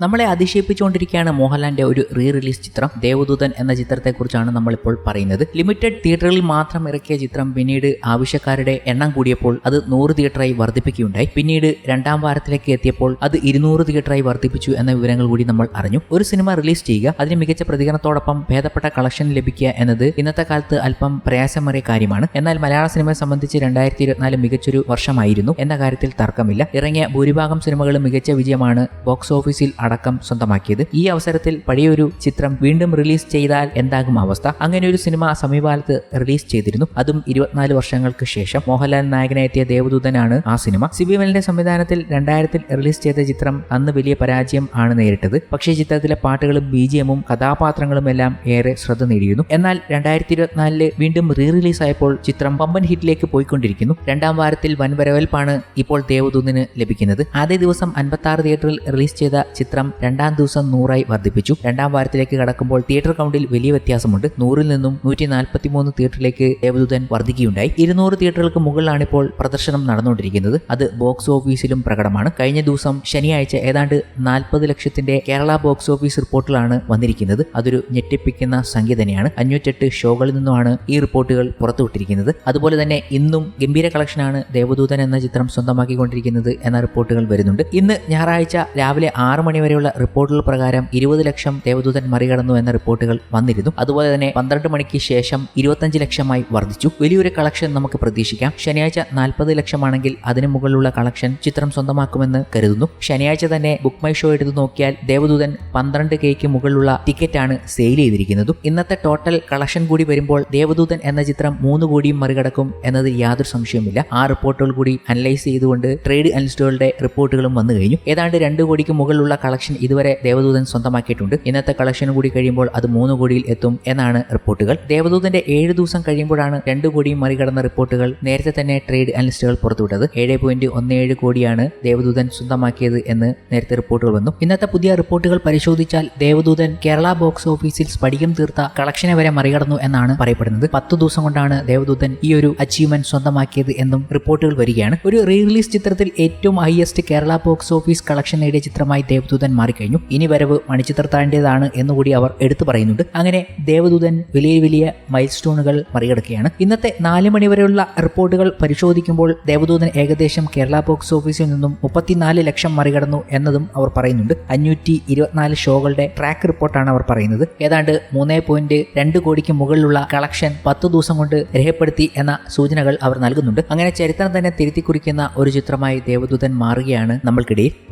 നമ്മളെ അതിശയിപ്പിച്ചുകൊണ്ടിരിക്കുകയാണ് മോഹൻലാലിന്റെ ഒരു റീ റിലീസ് ചിത്രം. ദേവദൂതൻ എന്ന ചിത്രത്തെക്കുറിച്ചാണ് നമ്മളിപ്പോൾ പറയുന്നത്. ലിമിറ്റഡ് തിയേറ്ററിൽ മാത്രം ഇറക്കിയ ചിത്രം പിന്നീട് ആവശ്യക്കാരുടെ എണ്ണം കൂടിയപ്പോൾ അത് നൂറ് തിയേറ്ററായി വർദ്ധിപ്പിക്കുകയുണ്ടായി. പിന്നീട് രണ്ടാം വാരത്തിലേക്ക് എത്തിയപ്പോൾ അത് ഇരുന്നൂറ് തിയേറ്ററായി വർദ്ധിപ്പിച്ചു എന്ന വിവരങ്ങൾ കൂടി നമ്മൾ അറിഞ്ഞു. ഒരു സിനിമ റിലീസ് ചെയ്യുക അതിന് മികച്ച പ്രതികരണത്തോടൊപ്പം ഭേദപ്പെട്ട കളക്ഷൻ ലഭിക്കുക എന്നത് ഇന്നത്തെ കാലത്ത് അല്പം പ്രയാസമേറിയ കാര്യമാണ്. എന്നാൽ മലയാള സിനിമയെ സംബന്ധിച്ച് രണ്ടായിരത്തി ഇരുപത്തിനാല് മികച്ചൊരു വർഷമായിരുന്നു. എന്ന കാര്യത്തിൽ തർക്കമില്ല. ഇറങ്ങിയ ഭൂരിഭാഗം സിനിമകളും മികച്ച വിജയമാണ്. ബോക്സ് ഓഫീസിൽ അടക്കം സ്വന്തമാക്കിയത്. ഈ അവസരത്തിൽ പഴയൊരു ചിത്രം വീണ്ടും റിലീസ് ചെയ്താൽ എന്താകും അവസ്ഥ? അങ്ങനെ ഒരു സിനിമ സമീപകാലത്ത് റിലീസ് ചെയ്തിരുന്നു. അതും ഇരുപത്തിനാല് വർഷങ്ങൾക്ക് ശേഷം മോഹൻലാൽ നായകനെത്തിയ ദേവദൂതനാണ് ആ സിനിമ. സിബിമലിന്റെ സംവിധാനത്തിൽ രണ്ടായിരത്തിൽ റിലീസ് ചെയ്ത ചിത്രം അന്ന് വലിയ പരാജയം ആണ് നേരിട്ടത്. പക്ഷേ ചിത്രത്തിലെ പാട്ടുകളും ബിജിഎമ്മും കഥാപാത്രങ്ങളും എല്ലാം ഏറെ ശ്രദ്ധ നേടിയിരുന്നു. എന്നാൽ രണ്ടായിരത്തി ഇരുപത്തിനാലിൽ വീണ്ടും റീ റിലീസ് ആയപ്പോൾ ചിത്രം പമ്പൻ ഹിറ്റിലേക്ക് പോയിക്കൊണ്ടിരിക്കുന്നു. രണ്ടാം വാരത്തിൽ വൻ വരവേൽപ്പാണ് ഇപ്പോൾ ദേവദൂതിന് ലഭിക്കുന്നത്. ആദ്യ ദിവസം അൻപത്തി തിയേറ്ററിൽ റിലീസ് ചെയ്ത ചിത്രം രണ്ടാം ദിവസം നൂറായി വർദ്ധിപ്പിച്ചു. രണ്ടാം വാരത്തിലേക്ക് കടക്കുമ്പോൾ തിയേറ്റർ കൗണ്ടിൽ വലിയ വ്യത്യാസമുണ്ട്. നൂറിൽ നിന്നും നൂറ്റി നാൽപ്പത്തി മൂന്ന് തിയേറ്ററിലേക്ക് ദേവദൂതൻ വർദ്ധിക്കുകയുണ്ടായി. ഇരുന്നൂറ് തിയേറ്ററുകൾക്ക് മുകളിലാണ് ഇപ്പോൾ പ്രദർശനം നടന്നുകൊണ്ടിരിക്കുന്നത്. അത് ബോക്സ് ഓഫീസിലും പ്രകടമാണ്. കഴിഞ്ഞ ദിവസം ശനിയാഴ്ച ഏതാണ്ട് നാൽപ്പത് ലക്ഷത്തിന്റെ കേരള ബോക്സ് ഓഫീസ് റിപ്പോർട്ടിലാണ് വന്നിരിക്കുന്നത്. അതൊരു ഞെട്ടിപ്പിക്കുന്ന സംഖ്യ തന്നെയാണ്. അഞ്ഞൂറ്റെട്ട് ഷോകളിൽ നിന്നുമാണ് ഈ റിപ്പോർട്ടുകൾ പുറത്തുവിട്ടിരിക്കുന്നത്. അതുപോലെ തന്നെ ഇന്നും ഗംഭീര കളക്ഷനാണ് ദേവദൂതൻ എന്ന ചിത്രം സ്വന്തമാക്കിക്കൊണ്ടിരിക്കുന്നത് എന്ന റിപ്പോർട്ടുകൾ വരുന്നുണ്ട്. ഇന്ന് ഞായറാഴ്ച രാവിലെ ആറ് മണി വരെയുള്ള റിപ്പോർട്ടുകൾ പ്രകാരം ഇരുപത് ലക്ഷം ദേവദൂതൻ മറികടന്നു എന്ന റിപ്പോർട്ടുകൾ വന്നിരുന്നു. അതുപോലെ തന്നെ പന്ത്രണ്ട് മണിക്ക് ശേഷം ഇരുപത്തഞ്ച് ലക്ഷമായി വർദ്ധിച്ചു. വലിയൊരു കളക്ഷൻ നമുക്ക് പ്രതീക്ഷിക്കാം. ശനിയാഴ്ച നാൽപ്പത് ലക്ഷമാണെങ്കിൽ അതിനു മുകളിലുള്ള കളക്ഷൻ ചിത്രം സ്വന്തമാക്കുമെന്ന് കരുതുന്നു. ശനിയാഴ്ച തന്നെ ബുക്ക് മൈ ഷോ എടുത്തു നോക്കിയാൽ ദേവദൂതൻ പന്ത്രണ്ട് കെയ്ക്ക് മുകളിലുള്ള ടിക്കറ്റാണ് സെയിൽ ചെയ്തിരിക്കുന്നതും. ഇന്നത്തെ ടോട്ടൽ കളക്ഷൻ കൂടി വരുമ്പോൾ ദേവദൂതൻ എന്ന ചിത്രം മൂന്ന് കോടിയും മറികടക്കും എന്നത് യാതൊരു സംശയവുമില്ല. ആ റിപ്പോർട്ടുകൾ കൂടി അനലൈസ് ചെയ്തുകൊണ്ട് ട്രേഡ് അനലിസ്റ്റുകളുടെ റിപ്പോർട്ടുകളും വന്നു കഴിഞ്ഞു. ഏതാണ്ട് രണ്ട് കോടിക്ക് മുകളിലുള്ള കളക്ഷൻ ഇതുവരെ ദേവദൂതൻ സ്വന്തമാക്കിയിട്ടുണ്ട്. ഇന്നത്തെ കളക്ഷൻ കൂടി കഴിയുമ്പോൾ അത് മൂന്ന് കോടിയിൽ എത്തും എന്നാണ് റിപ്പോർട്ടുകൾ. ദേവദൂതന്റെ ഏഴ് ദിവസം കഴിയുമ്പോഴാണ് രണ്ട് കോടിയും മറികടന്ന റിപ്പോർട്ടുകൾ നേരത്തെ തന്നെ ട്രേഡ് അനലിസ്റ്റുകൾ പുറത്തുവിട്ടത്. ഏഴ് പോയിന്റ് ഒന്ന് ഏഴ് കോടിയാണ് ദേവദൂതൻ സ്വന്തമാക്കിയത് എന്ന് നേരത്തെ റിപ്പോർട്ടുകൾ വന്നു. ഇന്നത്തെ പുതിയ റിപ്പോർട്ടുകൾ പരിശോധിച്ചാൽ ദേവദൂതൻ കേരള ബോക്സ് ഓഫീസിൽ സ്പടികം തീർത്ത കളക്ഷനെ വരെ മറികടന്നു എന്നാണ് പറയപ്പെടുന്നത്. പത്ത് ദിവസം കൊണ്ടാണ് ദേവദൂതൻ ഈ ഒരു അച്ചീവ്മെന്റ് സ്വന്തമാക്കിയത് എന്നും റിപ്പോർട്ടുകൾ വരികയാണ്. ഒരു റീ റിലീസ് ചിത്രത്തിൽ ഏറ്റവും highest Kerala box office collection നേടിയ ചിത്രമായി ദേവദൂതൻ മാറിക്കഴിഞ്ഞു. ഇനി വരവ് മണിച്ചിത്രത്താഴേണ്ടതാണ് എന്നുകൂടി അവർ എടുത്തു പറയുന്നുണ്ട്. അങ്ങനെ ദേവദൂതൻ വലിയ വലിയ മൈൽ സ്റ്റോണുകൾ മറികടക്കുകയാണ്. ഇന്നത്തെ നാല് മണി വരെയുള്ള റിപ്പോർട്ടുകൾ പരിശോധിക്കുമ്പോൾ ദേവദൂതൻ ഏകദേശം കേരള ബോക്സ് ഓഫീസിൽ നിന്നും മുപ്പത്തിനാല് ലക്ഷം മറികടന്നു എന്നതും അവർ പറയുന്നുണ്ട്. അഞ്ഞൂറ്റി ഇരുപത്തിനാല് ഷോകളുടെ ട്രാക്ക് റിപ്പോർട്ടാണ് അവർ പറയുന്നത്. ഏതാണ്ട് മൂന്ന് പോയിന്റ് രണ്ട് കോടിക്ക് മുകളിലുള്ള കളക്ഷൻ പത്ത് ദിവസം കൊണ്ട് രേഖപ്പെടുത്തി എന്ന സൂചനകൾ അവർ നൽകുന്നുണ്ട്. അങ്ങനെ ചരിത്രം തന്നെ തിരുത്തി കുറിക്കുന്ന ഒരു ചിത്രമായി ദേവദൂതൻ മാറുകയാണ് നമ്മൾക്കിടയിൽ.